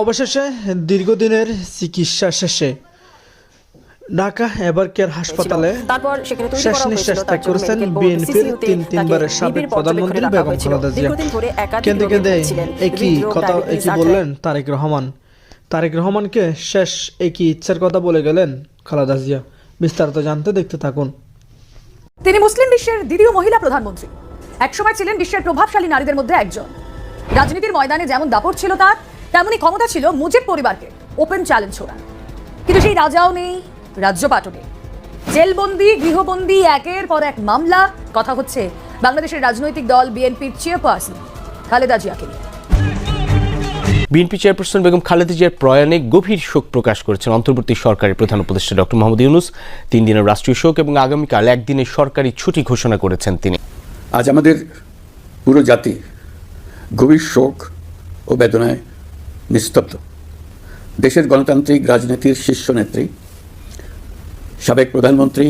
অবশেষে দীর্ঘদিনের চিকিৎসা শেষে ঢাকা এবার কেয়ার হাসপাতালে তারপর সেখানে তৈরি শেষ নিঃশ্বাস ত্যাগ করেছেন বিএনপির তিন তিনবারের সাবেক প্রধানমন্ত্রী বেগম খালেদা জিয়া। কেন্দ্রে কেন্দ্রে একই কথা একই বললেন তারেক রহমান। তারেক রহমানকে শেষ একই ইচ্ছার কথা বলে গেলেন খালেদা জিয়া। বিস্তারিত জানতে দেখতে থাকুন। তিনি মুসলিম বিশ্বের দ্বিতীয় মহিলা প্রধানমন্ত্রী। একসময় ছিলেন বিশ্বের প্রভাবশালী নারীদের মধ্যে একজন। রাজনীতির ময়দানে যেমন দাপট ছিল তার তেমনই ক্ষমতা ছিল মুজিব পরিবারকে ওপেন চ্যালেঞ্জ ছোড়া কিন্তু সেই রাজাও নেই রাজ্যপাটও নেই। জেলবন্দি গৃহবন্দি একের পর এক মামলা কথা হচ্ছে বাংলাদেশের রাজনৈতিক দল বিএনপির চেয়ারপারসন খালেদা জিয়াকে নিয়ে। বিএনপি চেয়ারপারসন বেগম খালেদা জিয়ার প্রয়াণে গভীর শোক প্রকাশ করেছেন অন্তর্বর্তী সরকারের প্রধান উপদেষ্টা ডক্টর মোহাম্মদ ইউনুস। তিন দিনের রাষ্ট্রীয় শোক এবং আগামীকাল একদিনের সরকারি ছুটি ঘোষণা করেছেন তিনি। আজ আমাদের পুরো জাতি গভীর শোক ও বেদনায় নিস্তব্ধ। দেশের গণতান্ত্রিক রাজনীতির শীর্ষ নেত্রী, সাবেক প্রধানমন্ত্রী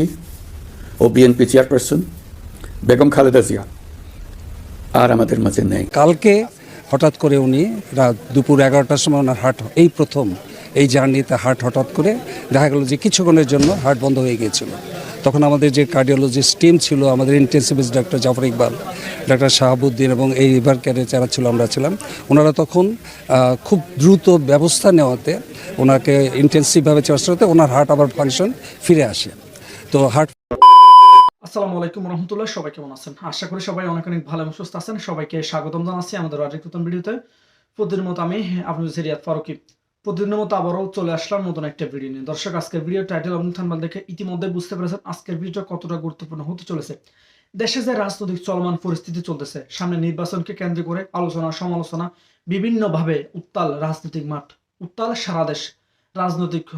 ও বিএনপি চেয়ারপারসন বেগম খালেদা জিয়া আর আমাদের মাঝে নেই। কালকে হঠাৎ করে উনি রাত দুপুর এগারোটার সময় ওনার হার্ট এই প্রথম এই জার্নিতে হার্ট হঠাৎ করে দেখা গেল যে কিছুক্ষণের জন্য হার্ট বন্ধ হয়ে গিয়েছিল। তখন আমাদের যে কার্ডিওলজিস্ট টিম ছিল, আমাদের intensivist doctor Zafar Iqbal doctor Shahabuddin এবং এই রিভার কেয়ারে যারা ছিল, আমরা ছিলাম। ওনারা তখন খুব দ্রুত ব্যবস্থা নেওয়াতে, ওনাকে ইন্টেন্সিভভাবে চেষ্টা করতে ওনার হার্ট আবার ফাংশন ফিরে আসে। তো হার্ট আসসালামু আলাইকুম রহমতুল্লাহ, সবাই কেমন আছেন? আশা করি সবাই অনেক অনেক ভালো এবং সুস্থ আছেন। সবাইকে স্বাগতম জানাচ্ছি আমাদের আরেক নতুন ভিডিওতে। প্রতিদিনের মতো আমি আপনাদের সিরিয়াত ফারুকি। প্রতিদিনের মতো আবারও চলে আসলাম নতুন একটা ভিডিও নিয়ে। দর্শক, আজকের ভিডিও টাইটেল এবং থাম্বনেল দেখে ইতিমধ্যে বুঝতে পেরেছেন আজকের ভিডিওটা কতটা গুরুত্বপূর্ণ হতে চলেছে। দেশে যে রাজনৈতিক চলমান পরিস্থিতি চলতেছে, সামনে নির্বাচনকে কেন্দ্র করে আলোচনা, সমালোচনা, বিভিন্নভাবে উত্তাল রাজনৈতিক মাঠ, উত্তাল সারা দেশ, রাজনৈতিক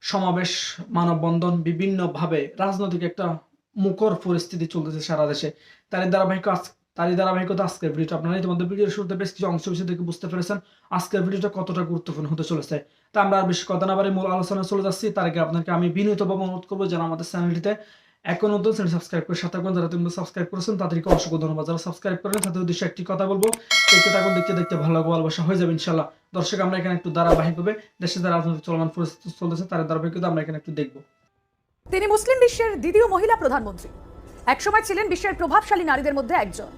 সমাবেশ, মানববন্ধন, বিভিন্নভাবে রাজনৈতিক একটা মুখর পরিস্থিতি চলতেছে সারা দেশে। তারই ধারাবাহিক আজ- তারই ধারাবাহিকতা আজকের ভিডিওটা আপনারা ইতিমধ্যে ভিডিওর শুরুতে বেশ কিছু অংশ বিষয় থেকে বুঝতে পেরেছেন। আজকের ভিডিওটা কতটা গুরুত্বপূর্ণ হতে চলেছে। তা আমরা আর বেশি কথা না বাড়ি মূল আলোচনায় চলে যাচ্ছি। তার আগে আপনাকে আমি বিনীতভাবে অনুরোধ করব যারা আমাদের চ্যানেলটিতে এখন নতুন চ্যানেল সাবস্ক্রাইব করে সাথে যারা তুমি সাবস্ক্রাইব করেছেন, তাদেরকে অসংখ্য ধন্যবাদ। যারা সাবস্ক্রাইব করেন তাদের উদ্দেশ্যে একটি কথা বলব, দেখতে থাকুন, দেখতে দেখতে ভালো লাগবে, ভালোবাসা হয়ে যাবে ইনশাল্লাহ দর্শক, আমরা এখানে একটু ধারাবাহিকভাবে দেশের যে রাজনৈতিক চলমান পরিস্থিতি চলতেছে তার ধারাবাহিকতা আমরা এখানে একটু দেখব। তিনি মুসলিম বিশ্বের দ্বিতীয় মহিলা প্রধানমন্ত্রী। একসময় ছিলেন বিশ্বের প্রভাবশালী নারীদের মধ্যে একজন।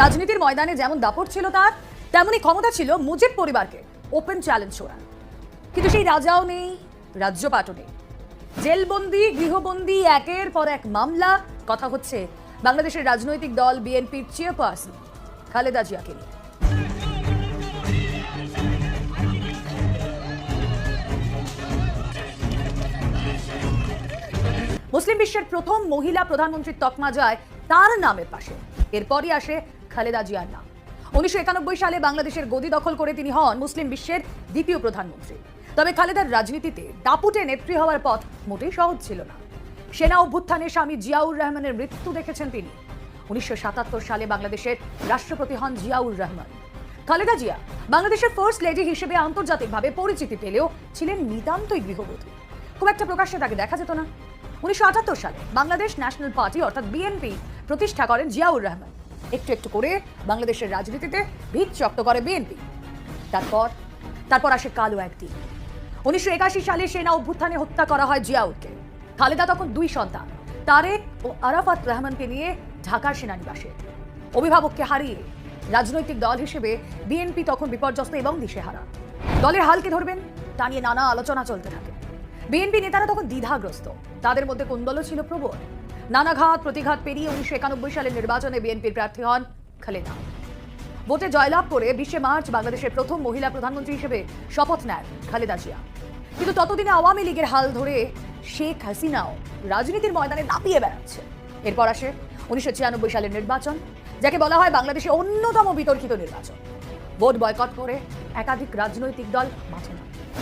রাজনীতির ময়দানে যেমন দাপট ছিল তার, তেমনই ক্ষমতা ছিল মুজিব পরিবারকে। ওপেন চ্যালেঞ্জ ছোড়া কিন্তু সেই রাজাও নেই, রাজ্যপাটও নেই। জেলবন্দি, গৃহবন্দি, একের পর এক মামলা। কথা হচ্ছে বাংলাদেশের রাজনৈতিক দল বিএনপির চেয়ারপারসন খালেদা জিয়াকে নিয়ে। মুসলিম বিশ্বের প্রথম মহিলা প্রধানমন্ত্রীর তকমা যায় তার নামের পাশে। এরপরই আসে খালেদা জিয়ার নাম। উনিশশো একানব্বই সালে বাংলাদেশের গদি দখল করে তিনি হন মুসলিম বিশ্বের দ্বিতীয় প্রধানমন্ত্রী। তবে খালেদার রাজনীতিতে দাপুটে নেত্রী হওয়ার পথ মোটেই সহজ ছিল না। সেনা অভ্যুত্থানে স্বামী জিয়াউর রহমানের মৃত্যু দেখেছেন তিনি। উনিশশো সাতাত্তর সালে বাংলাদেশের রাষ্ট্রপতি হন জিয়াউর রহমান। খালেদা জিয়া বাংলাদেশের ফার্স্ট লেডি হিসেবে আন্তর্জাতিকভাবে পরিচিতি পেলেও ছিলেন নিতান্তই গৃহবধূ। খুব একটা প্রকাশ্যে তাকে দেখা যেত না। উনিশশো আটাত্তর সালে বাংলাদেশ ন্যাশনাল পার্টি অর্থাৎ বিএনপি প্রতিষ্ঠা করেন জিয়াউর রহমান। একটু একটু করে বাংলাদেশের রাজনীতিতে ভিত শক্ত করে বিএনপি তারপর তারপর আসে কালো একদিন। উনিশশো একাশি সালে সেনা অভ্যুত্থানে হত্যা করা হয় জিয়াউরকে। খালেদা তখন দুই সন্তান, তারেক ও আরাফাত রহমানকে নিয়ে ঢাকার সেনানিবাসে। অভিভাবককে হারিয়ে রাজনৈতিক দল হিসেবে বিএনপি তখন বিপর্যস্ত এবং দিশেহারা। দলের হালকে ধরবেন, তা নিয়ে নানা আলোচনা চলতে থাকে। বিএনপি নেতারা তখন দ্বিধাগ্রস্ত। তাদের মধ্যে কুন্দলও ছিল প্রবল? নানা ঘাত প্রতিঘাত পেরিয়ে উনিশশো একানব্বই সালের নির্বাচনে বিএনপির প্রার্থী হন খালেদা। ভোটে জয়লাভ করে বিশে মার্চ বাংলাদেশের প্রথম মহিলা প্রধানমন্ত্রী হিসেবে শপথ নেন খালেদা জিয়া। কিন্তু ততদিনে আওয়ামী লীগের হাল ধরে শেখ হাসিনাও রাজনীতির ময়দানে দাপিয়ে বেড়াচ্ছে। এরপর আসে উনিশশো ছিয়ানব্বই সালের নির্বাচন, যাকে বলা হয় বাংলাদেশে অন্যতম বিতর্কিত নির্বাচন। ভোট বয়কট করে একাধিক রাজনৈতিক দল মাঠে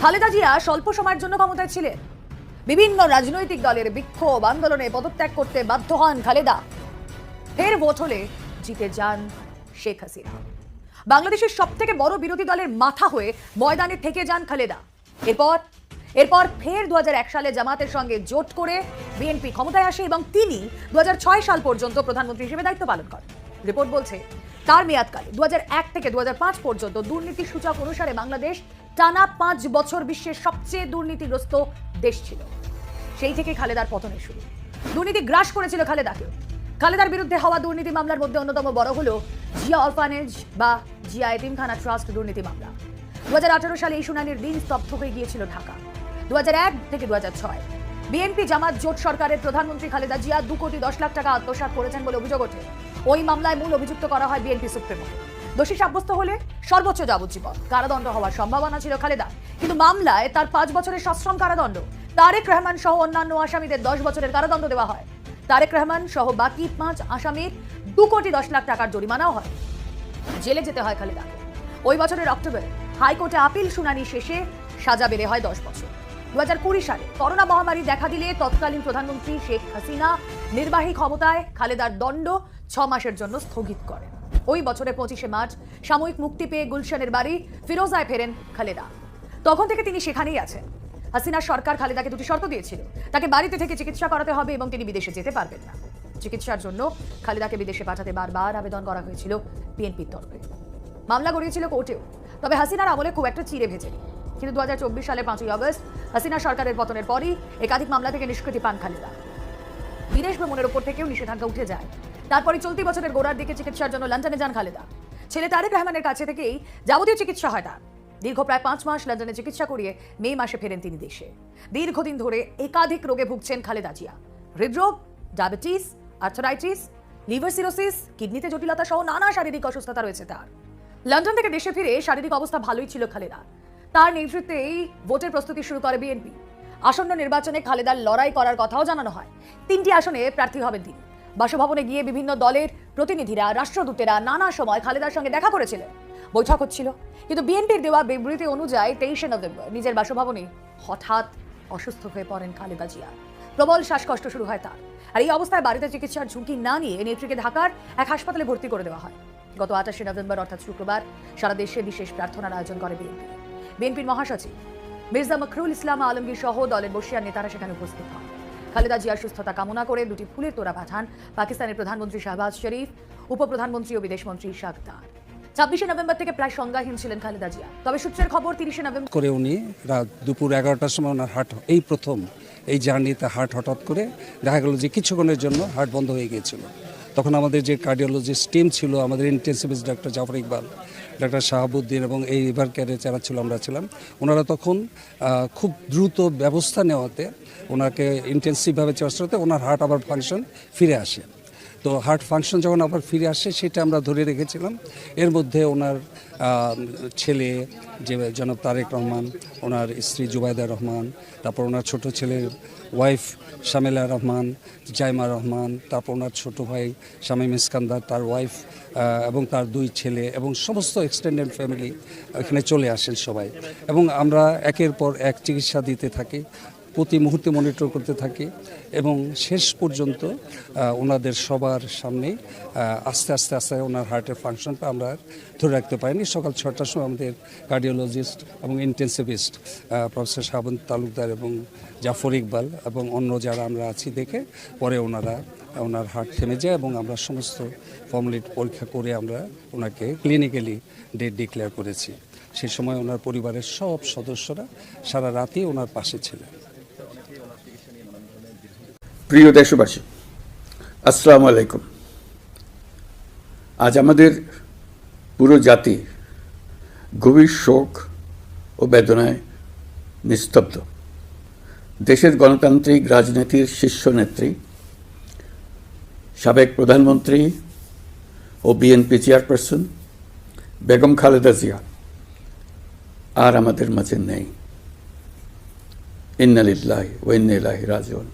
খালেদা জিয়া স্বল্প সময়ের জন্য ক্ষমতায় ছিলেন। বিভিন্ন রাজনৈতিক দলের বিক্ষোভ, আন্দোলনে পদত্যাগ করতে বাধ্য হন খালেদা। ফের ভোট হলে জিতে যান শেখ হাসিনা। বাংলাদেশের সব থেকে বড় বিরোধী দলের মাথা হয়ে ময়দানে থেকে যান খালেদা। এরপর এরপর ফের দু সালে জামাতের সঙ্গে জোট করে বিএনপি ক্ষমতায় আসে এবং তিনি দু হাজার ছয় সাল পর্যন্ত প্রধানমন্ত্রী হিসেবে দায়িত্ব পালন করেন। রিপোর্ট বলছে, তার মেয়াদকালে দু হাজার এক থেকে দু হাজার পাঁচ পর্যন্ত দুর্নীতি সূচক অনুসারে বাংলাদেশ টানা পাঁচ বছর বিশ্বের সবচেয়ে দুর্নীতিগ্রস্ত দেশ ছিল। সেই থেকে খালেদার পতনের শুরু। দুর্নীতি গ্রাস করেছিল খালেদাকে। খালেদার বিরুদ্ধে হওয়া দুর্নীতি মামলার মধ্যে অন্যতম বড় হলো জিয়া অরফানেজ বা জিয়া এতিমখানা ট্রাস্ট দুর্নীতি মামলা। দু হাজার সালে এই শুনানির দিন স্তব্ধ হয়ে গিয়েছিল ঢাকা। দু হাজার এক থেকে দু হাজার ছয়। বিএনপি, জামাত, জোট সরকারের প্রধানমন্ত্রী খালেদা জিয়া দু কোটি দশ লাখ টাকা আত্মসাৎ করেছেন বলে অভিযোগ ওঠে। ওই মামলায় মূল অভিযুক্ত করা হয় বিএনপি সুপ্রিমোকে দোষী সাব্যস্ত হলে সর্বোচ্চ যাবজ্জীবন। কারাদণ্ড হওয়ার সম্ভাবনা ছিল খালেদা। কিন্তু মামলায় তার পাঁচ বছরের সশ্রম কারাদণ্ড। তারেক রহমান সহ অন্যান্য আসামিদের দশ বছরের কারাদণ্ড দেওয়া হয়। তারেক রহমান সহ বাকি পাঁচ আসামির দু কোটি দশ লাখ টাকার জরিমানাও হয়। জেলে যেতে হয় খালেদা ওই বছরের অক্টোবরে হাইকোর্টে আপিল শুনানি শেষে সাজা বেড়ে হয় দশ বছর। দু হাজার কুড়ি সালে করোনা মহামারী দেখা দিলে তৎকালীন প্রধানমন্ত্রী শেখ হাসিনা নির্বাহী ক্ষমতায় খালেদার দণ্ড ছ মাসের জন্য স্থগিত করেন। ওই বছরের পঁচিশে মার্চ সাময়িক মুক্তি পেয়ে গুলশানের বাড়ি ফিরোজায় ফেরেন খালেদা। তখন থেকে তিনি সেখানেই আছেন। হাসিনা সরকার খালেদাকে দুটি শর্ত দিয়েছিল। তাকে বাড়িতে থেকে চিকিৎসা করাতে হবে এবং তিনি বিদেশে যেতে পারবেন না। চিকিৎসার জন্য খালেদাকে বিদেশে পাঠাতে বারবার আবেদন করা হয়েছিল বিএনপির তরফে। মামলা গড়িয়েছিল কোর্টেও। তবে হাসিনার আমলে খুব একটা চিড়ে ভেজেনি। কিন্তু দু হাজার চব্বিশ সালের পাঁচই আগস্ট হাসিনা সরকারের পতনের পরই একাধিক মামলা থেকে নিষ্কৃতি পান খালেদা। বিদেশ ভ্রমণের উপর থেকেও নিষেধাজ্ঞা উঠে যায়। তারপরে চলতি বছরের গোড়ার দিকে চিকিৎসার জন্য লন্ডনে যান খালেদা। ছেলে তারেক রহমানের কাছে থেকেই যাবতীয় চিকিৎসা হয় তার। দীর্ঘ প্রায় পাঁচ মাস লন্ডনে চিকিৎসা করিয়ে মে মাসে ফেরেন তিনি দেশে। দীর্ঘদিন ধরে একাধিক রোগে ভুগছেন খালেদা জিয়া। হৃদরোগ, ডায়াবেটিস, আর্থারাইটিস, লিভার সিরোসিস, কিডনিতে জটিলতা সহ নানা শারীরিক অসুস্থতা রয়েছে তার। লন্ডন থেকে দেশে ফিরে শারীরিক অবস্থা ভালোই ছিল খালেদা। তার নেতৃত্বেই ভোটের প্রস্তুতি শুরু করে বিএনপি। আসন্ন নির্বাচনে খালেদার লড়াই করার কথাও জানানো হয়। তিনটি আসনে প্রার্থী হবেন তিনি। বাসভবনে গিয়ে বিভিন্ন দলের প্রতিনিধিরা, রাষ্ট্রদূতেরা নানা সময় খালেদার সঙ্গে দেখা করেছিলেন। বৈঠক হচ্ছিল। কিন্তু বিএনপির দেওয়া বিবৃতি অনুযায়ী তেইশে নভেম্বর নিজের বাসভবনে হঠাৎ অসুস্থ হয়ে পড়েন খালেদা জিয়া। প্রবল শ্বাসকষ্ট শুরু হয় তার। আর এই অবস্থায় বাড়িতে চিকিৎসার ঝুঁকি না নিয়ে নেত্রীকে ঢাকার এক হাসপাতালে ভর্তি করে দেওয়া হয়। গত আঠাশে নভেম্বর, অর্থাৎ শুক্রবার, সারা দেশে বিশেষ প্রার্থনার আয়োজন করে বিএনপি। বিএনপির মহাসচিব মির্জা মখরুল ইসলাম আলমগীর সহ দলের বসিয়ার নেতারা সেখানে উপস্থিত হন। খালেদা জিয়ার সুস্থতা কামনা করে দুটি ফুলের তোড়া পাঠান পাকিস্তানের প্রধানমন্ত্রী শাহবাজ শরীফ, উপপ্রধানমন্ত্রী ও বিদেশমন্ত্রী ইশাক দার ছাব্বিশে নভেম্বর থেকে প্রায় সংজ্ঞাহীন ছিলেন খালেদা জিয়া। তবে সূত্রের খবর, তিরিশে নভেম্বর করে উনি রাত দুপুর এগারোটার সময় ওনার হার্ট, এই প্রথম এই জার্নিতে হার্ট হঠাৎ করে দেখা গেল যে কিছুক্ষণের জন্য হার্ট বন্ধ হয়ে গিয়েছিল। তখন আমাদের যে কার্ডিওলজিস্ট টিম ছিল, আমাদের intensivist doctor Zafar Iqbal doctor Shahabuddin এবং এই রিভার কেয়ারে যারা ছিল, আমরা ছিলাম। ওনারা তখন খুব দ্রুত ব্যবস্থা নেওয়াতে, ওনাকে ইন্টেন্সিভভাবে চর্চাতে ওনার হার্ট আবার ফাংশন ফিরে আসে। তো হার্ট ফাংশন যখন আবার ফিরে আসে, সেটা আমরা ধরে রেখেছিলাম। এর মধ্যে ওনার ছেলে যে জনাব তারেক রহমান, ওনার স্ত্রী জুবাইদা রহমান, তারপর ওনার ছোট ছেলের ওয়াইফ শামেলা রহমান, জাইমা রহমান, তারপর ওনার ছোট ভাই শামীম ইস্কান্দার, তার ওয়াইফ এবং তার দুই ছেলে এবং সমস্ত এক্সটেন্ডেড ফ্যামিলি এখানে চলে আসেন সবাই। এবং আমরা একের পর এক চিকিৎসা দিতে থাকি। প্রতি মুহূর্তে মনিটর করতে থাকি এবং শেষ পর্যন্ত ওনাদের সবার সামনে আস্তে আস্তে আস্তে ওনার হার্টের ফাংশনটা আমরা ধরে রাখতে পারিনি। সকাল ছটার সময় আমাদের কার্ডিওলজিস্ট এবং ইন্টেন্সিভিস্ট প্রফেসর শাহবন্ত তালুকদার এবং জাফর ইকবাল এবং অন্য যারা আমরা আছি দেখে পরে ওনারা, ওনার হার্ট থেমে যায় এবং আমরা সমস্ত ফর্মালিটি পরীক্ষা করে আমরা ওনাকে ক্লিনিক্যালি ডেট ডিক্লেয়ার করেছি। সেই সময় ওনার পরিবারের সব সদস্যরা সারা রাতই ওনার পাশে ছিলেন। প্রিয় দেশবাসী, আসসালামু আলাইকুম। আজ আমাদের পুরো জাতি গভীর শোক ও বেদনায় নিস্তব্ধ। দেশের গণতান্ত্রিক রাজনীতির শীর্ষ নেত্রী, সাবেক প্রধানমন্ত্রী ও বিএনপি চেয়ারপারসন বেগম খালেদা জিয়া আর আমাদের মাঝে নেই। ইন্নালিল্লাহ ও ইন্নিল্লাহি রাজিউন।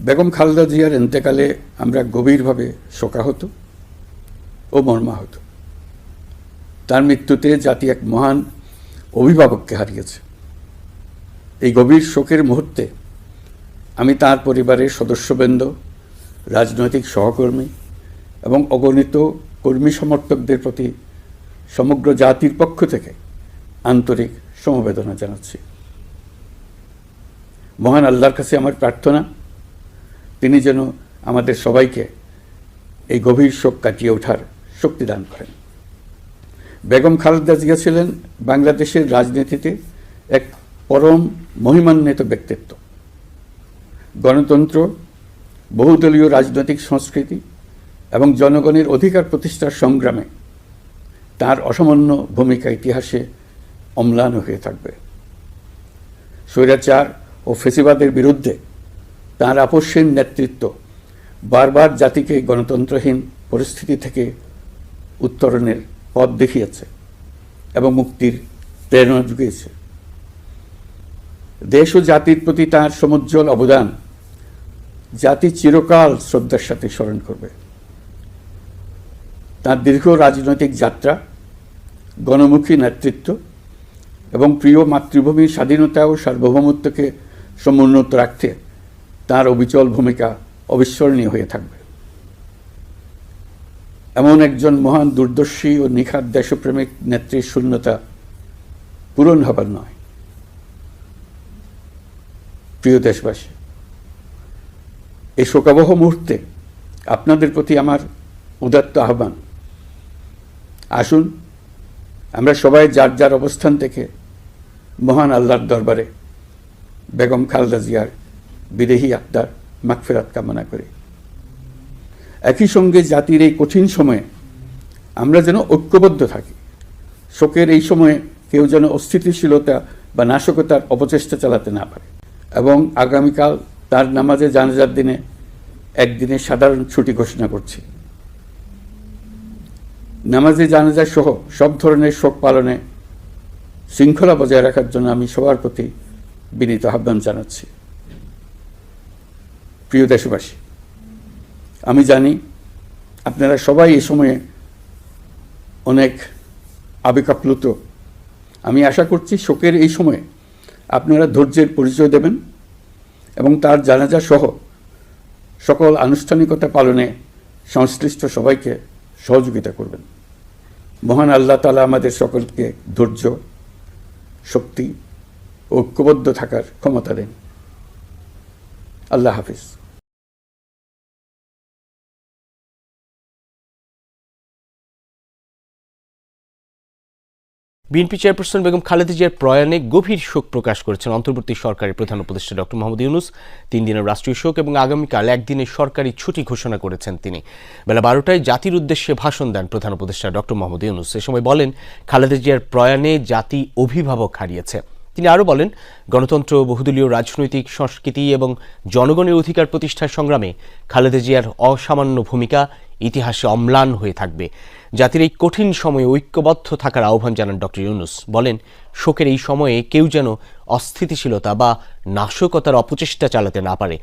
বেগম খালদা জিয়ার এন্তেকালে আমরা গভীরভাবে শোকাহত ও মর্মাহত। তার মৃত্যুতে জাতি এক মহান অভিভাবককে হারিয়েছে। এই গভীর শোকের মুহূর্তে আমি তার পরিবারের সদস্যবৃন্দ, রাজনৈতিক সহকর্মী এবং অগণিত কর্মী সমর্থকদের প্রতি সমগ্র জাতির পক্ষ থেকে আন্তরিক সমবেদনা জানাচ্ছি। মহান আল্লাহর কাছে আমার প্রার্থনা তিনি যেন আমাদের সবাইকে এই গভীর শোক কাটিয়ে ওঠার শক্তি দান করেন। বেগম খালেদা জিয়া ছিলেন বাংলাদেশের রাজনীতিতে এক পরম মহিমান্বিত ব্যক্তিত্ব। গণতন্ত্র, বহুদলীয় রাজনৈতিক সংস্কৃতি এবং জনগণের অধিকার প্রতিষ্ঠার সংগ্রামে তার অসামান্য ভূমিকা ইতিহাসে অম্লান হয়ে থাকবে। স্বৈরাচার ও ফেসিবাদের বিরুদ্ধে তার আপসীন নেতৃত্ব বারবার জাতিকে গণতন্ত্রহীন পরিস্থিতি থেকে উত্তরণের পথ দেখিয়েছে এবং মুক্তির প্রেরণা জুগিয়েছে দেশ ও জাতির প্রতি তাঁর সমুজ্জ্বল অবদান জাতি চিরকাল শ্রদ্ধার সাথে স্মরণ করবে। তাঁর দীর্ঘ রাজনৈতিক যাত্রা, গণমুখী নেতৃত্ব এবং প্রিয় মাতৃভূমির স্বাধীনতা ও সার্বভৌমত্বকে সমুন্নত রাখতে তার অবিচল ভূমিকা অবিস্মরণীয় হয়ে থাকবে। এমন একজন মহান দূরদর্শী ও নিখাত দেশপ্রেমিক নেত্রীর শূন্যতা পূরণ হবার নয়। প্রিয় দেশবাসী এই শোকাবহ মুহূর্তে আপনাদের প্রতি আমার উদাত্ত আহ্বান। আসুন, আমরা সবাই যার যার অবস্থান থেকে মহান আল্লাহর দরবারে বেগম খালদা জিয়ার বিদেহী আত্মার মাগফেরাত কামনা করি। একই সঙ্গে জাতির এই কঠিন সময়ে আমরা যেন ঐক্যবদ্ধ থাকি। শোকের এই সময়ে কেউ যেন অস্থিতিশীলতা বা নাশকতার অপচেষ্টা চালাতে না পারে। এবং আগামীকাল তার নামাজে জানাজার দিনে একদিনে সাধারণ ছুটি ঘোষণা করছি। নামাজে জানাজা সহ সব ধরনের শোক পালনে শৃঙ্খলা বজায় রাখার জন্য আমি সবার প্রতি বিনীত আহ্বান জানাচ্ছি। প্রিয় দেশবাসী, আমি জানি আপনারা সবাই এই সময়ে অনেক আবেগাপ্লুত আমি আশা করছি শোকের এই সময়ে আপনারা ধৈর্যের পরিচয় দেবেন এবং তার জানাজা সহ সকল আনুষ্ঠানিকতা পালনে সংশ্লিষ্ট সবাইকে সহযোগিতা করবেন। মহান আল্লাহ তালা আমাদের সকলকে ধৈর্য, শক্তি ঐক্যবদ্ধ থাকার ক্ষমতা দেন। আল্লাহ হাফিজ। বিএনপি চেয়ারপারসন বেগম খালেদা জিয়ার প্রয়াণে গভীর শোক প্রকাশ করেছেন অন্তর্বর্তী সরকারের প্রধান উপদেষ্টা ডক্টর মোহাম্মদ ইউনুস। তিন দিনের রাষ্ট্রীয় শোক এবং আগামীকাল একদিনের সরকারি ছুটি ঘোষণা করেছেন তিনি। বেলা বারোটায় জাতির উদ্দেশ্যে ভাষণ দেন প্রধান উপদেষ্টা ডক্টর মোহাম্মদ ইউনুস। এ সময় বলেন, খালেদা জিয়ার প্রয়াণে জাতি অভিভাবক হারিয়েছে। তিনি আরও বলেন, গণতন্ত্র, বহুদলীয় রাজনৈতিক সংস্কৃতি এবং জনগণের অধিকার প্রতিষ্ঠার সংগ্রামে খালেদা জিয়ার অসামান্য ভূমিকা ইতিহাসে অম্লান হয়ে থাকবে। জাতির এই কঠিন সময়ে ঐক্যবদ্ধ থাকার আহ্বান জানান ডক্টর ইউনুস। বলেন, শোকের এই সময়ে কেউ যেন অস্থিতিশীলতা বা নাশকতার অপচেষ্টা চালাতে না পারে।